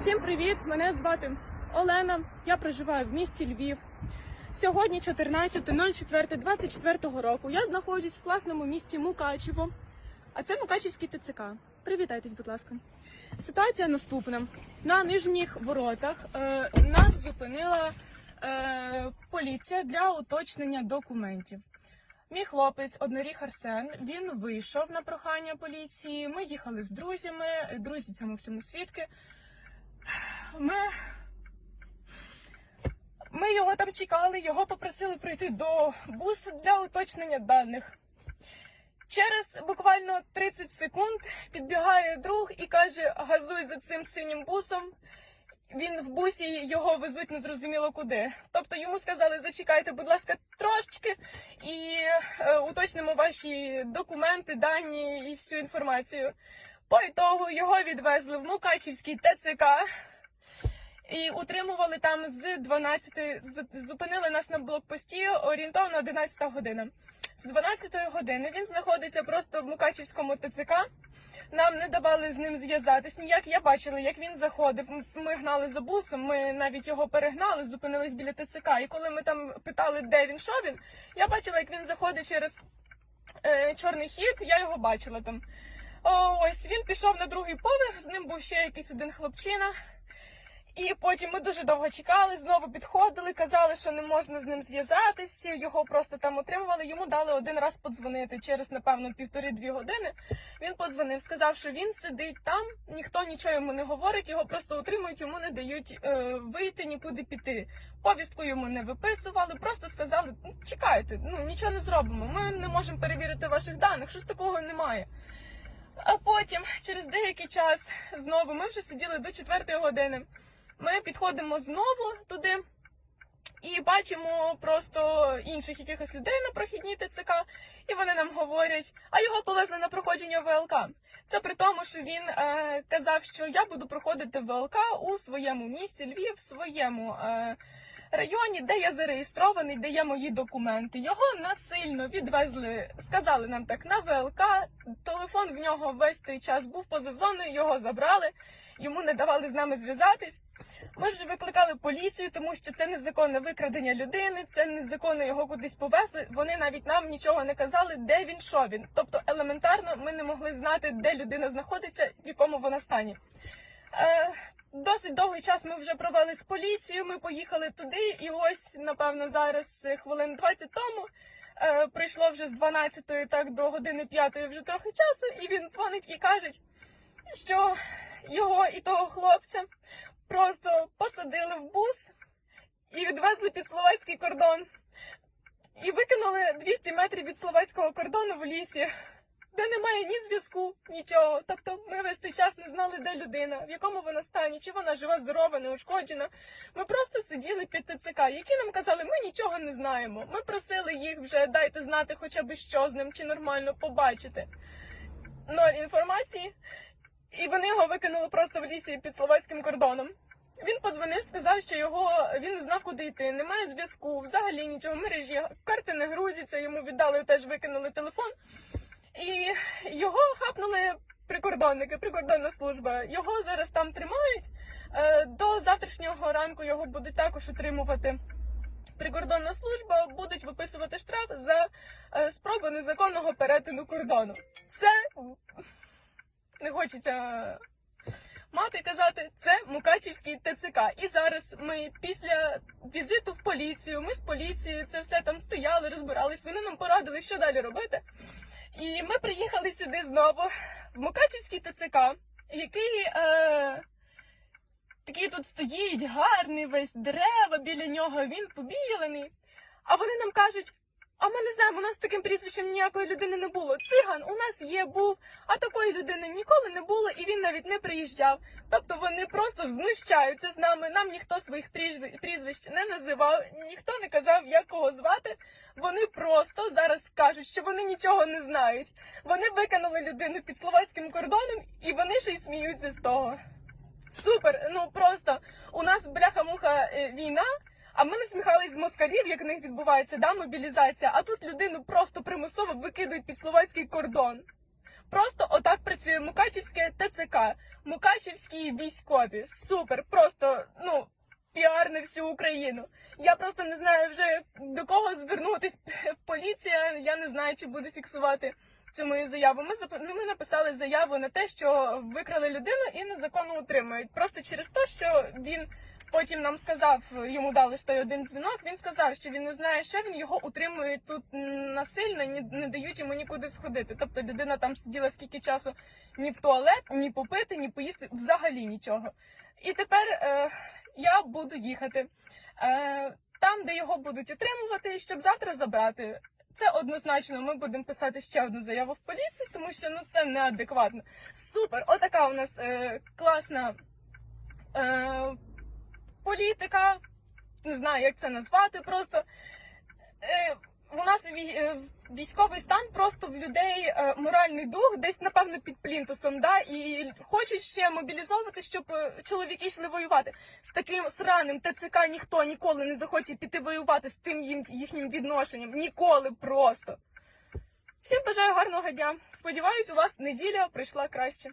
Всім привіт! Мене звати Олена. Я проживаю в місті Львів. Сьогодні 14.04.24 року. Я знаходжусь в класному місті Мукачево, а це Мукачівський ТЦК. Привітайтесь, будь ласка. Ситуація наступна: на нижніх воротах е, нас зупинила е, поліція для уточнення документів. Мій хлопець, одноріг Арсен, він вийшов на прохання поліції. Ми їхали з друзями, друзі цьому всьому свідки. Ми, ми його там чекали, його попросили прийти до бусу для уточнення даних. Через буквально 30 секунд підбігає друг і каже: газуй за цим синім бусом. Він в бусі його везуть незрозуміло куди. Тобто йому сказали, зачекайте, будь ласка, трошечки і е, уточнимо ваші документи, дані і всю інформацію. По ітогу його відвезли в Мукачівський ТЦК і утримували там з 12, зупинили нас на блокпості орієнтовно 11 година. З 12 години він знаходиться просто в Мукачівському ТЦК. Нам не давали з ним зв'язатись ніяк. Я бачила, як він заходив. Ми гнали за бусом, ми навіть його перегнали, зупинились біля ТЦК. І коли ми там питали, де він, що він, я бачила, як він заходить через е, чорний хід, я його бачила там. Ось він пішов на другий поверх, з ним був ще якийсь один хлопчина. І потім ми дуже довго чекали, знову підходили, казали, що не можна з ним зв'язатися, його просто там утримували. Йому дали один раз подзвонити через, напевно, півтори-дві години. Він подзвонив, сказав, що він сидить там, ніхто нічого йому не говорить, його просто утримують, йому не дають е, вийти, нікуди піти. Повістку йому не виписували, просто сказали, «Ну, чекайте, ну нічого не зробимо. Ми не можемо перевірити ваших даних, щось такого немає. А потім, через деякий час, знову ми вже сиділи до четвертої години. Ми підходимо знову туди і бачимо просто інших якихось людей на прохідній ТЦК, і вони нам говорять, а його повезли на проходження ВЛК. Це при тому, що він е, казав, що я буду проходити ВЛК у своєму місті Львів, в своєму е, районі, де я зареєстрований, де є мої документи. Його насильно відвезли, сказали нам так на ВЛК. Телефон в нього весь той час був поза зоною, його забрали, йому не давали з нами зв'язатись. Ми вже викликали поліцію, тому що це незаконне викрадення людини, це незаконно його кудись повезли. Вони навіть нам нічого не казали, де він, що він. Тобто, елементарно, ми не могли знати, де людина знаходиться, в якому вона стані. Е, досить довгий час ми вже провели з поліцією. Ми поїхали туди, і ось, напевно, зараз е, хвилин 20 тому. Е, прийшло вже з 12-ї так до години 5 вже трохи часу, і він дзвонить і каже, що його і того хлопця просто посадили в бус і відвезли під словацький кордон. І викинули 200 метрів від словацького кордону в лісі, де немає ні зв'язку, нічого. Тобто ми весь той час не знали, де людина, в якому вона стані, чи вона жива, здорова, неушкоджена. Ми просто сиділи під ТЦК, які нам казали, ми нічого не знаємо. Ми просили їх вже дайте знати хоча б що з ним, чи нормально побачити. Ноль інформації. І вони його викинули просто в лісі під словацьким кордоном. Він подзвонив, сказав, що його він не знав, куди йти. Немає зв'язку, взагалі нічого. Мережі карти не грузяться. Йому віддали теж викинули телефон. І його хапнули прикордонники, прикордонна служба. Його зараз там тримають. Е, До завтрашнього ранку його будуть також утримувати. Прикордонна служба будуть виписувати штраф за е, спробу незаконного перетину кордону. Це не хочеться мати казати, це Мукачівський ТЦК. І зараз ми після візиту в поліцію, ми з поліцією це все там стояли, розбирались. Вони нам порадили, що далі робити. І ми приїхали сюди знову в Мукачівський ТЦК, який е, такий тут стоїть, гарний весь дерева біля нього, він побілений. А вони нам кажуть. А ми не знаємо, у нас таким прізвищем ніякої людини не було. Циган у нас є, був, а такої людини ніколи не було, і він навіть не приїжджав. Тобто вони просто знущаються з нами. Нам ніхто своїх прізвищ, не називав, ніхто не казав, як кого звати. Вони просто зараз кажуть, що вони нічого не знають. Вони викинули людину під словацьким кордоном, і вони ще й сміються з того. Супер! Ну просто у нас бляха-муха е, війна. А ми насміхались з москалів, як в них відбувається да, мобілізація, а тут людину просто примусово викидують під словацький кордон. Просто отак працює Мукачівське ТЦК, Мукачівські військові. Супер, просто ну. Піар на всю Україну. Я просто не знаю вже до кого звернутись. Поліція. Я не знаю, чи буде фіксувати цю мою заяву. Ми зап- ну, ми написали заяву на те, що викрали людину і незаконно утримують. Просто через те, що він потім нам сказав, йому дали ж один дзвінок. Він сказав, що він не знає, що він його утримують тут насильно, ні не дають йому нікуди сходити. Тобто людина там сиділа скільки часу ні в туалет, ні попити, ні поїсти, взагалі нічого. І тепер е, я буду їхати е, там, де його будуть утримувати, щоб завтра забрати. Це однозначно. Ми будемо писати ще одну заяву в поліцію, тому що ну це неадекватно. Супер! Отака у нас е, класна е, політика. Не знаю, як це назвати. Просто е, у нас е, військовий стан просто в людей е, моральний дух, десь напевно під плінтусом, да, і хочуть ще мобілізовувати, щоб е, чоловіки йшли воювати. З таким сраним ТЦК ніхто ніколи не захоче піти воювати з тим їм їхнім відношенням. Ніколи просто. Всім бажаю гарного дня. Сподіваюсь, у вас неділя прийшла краще.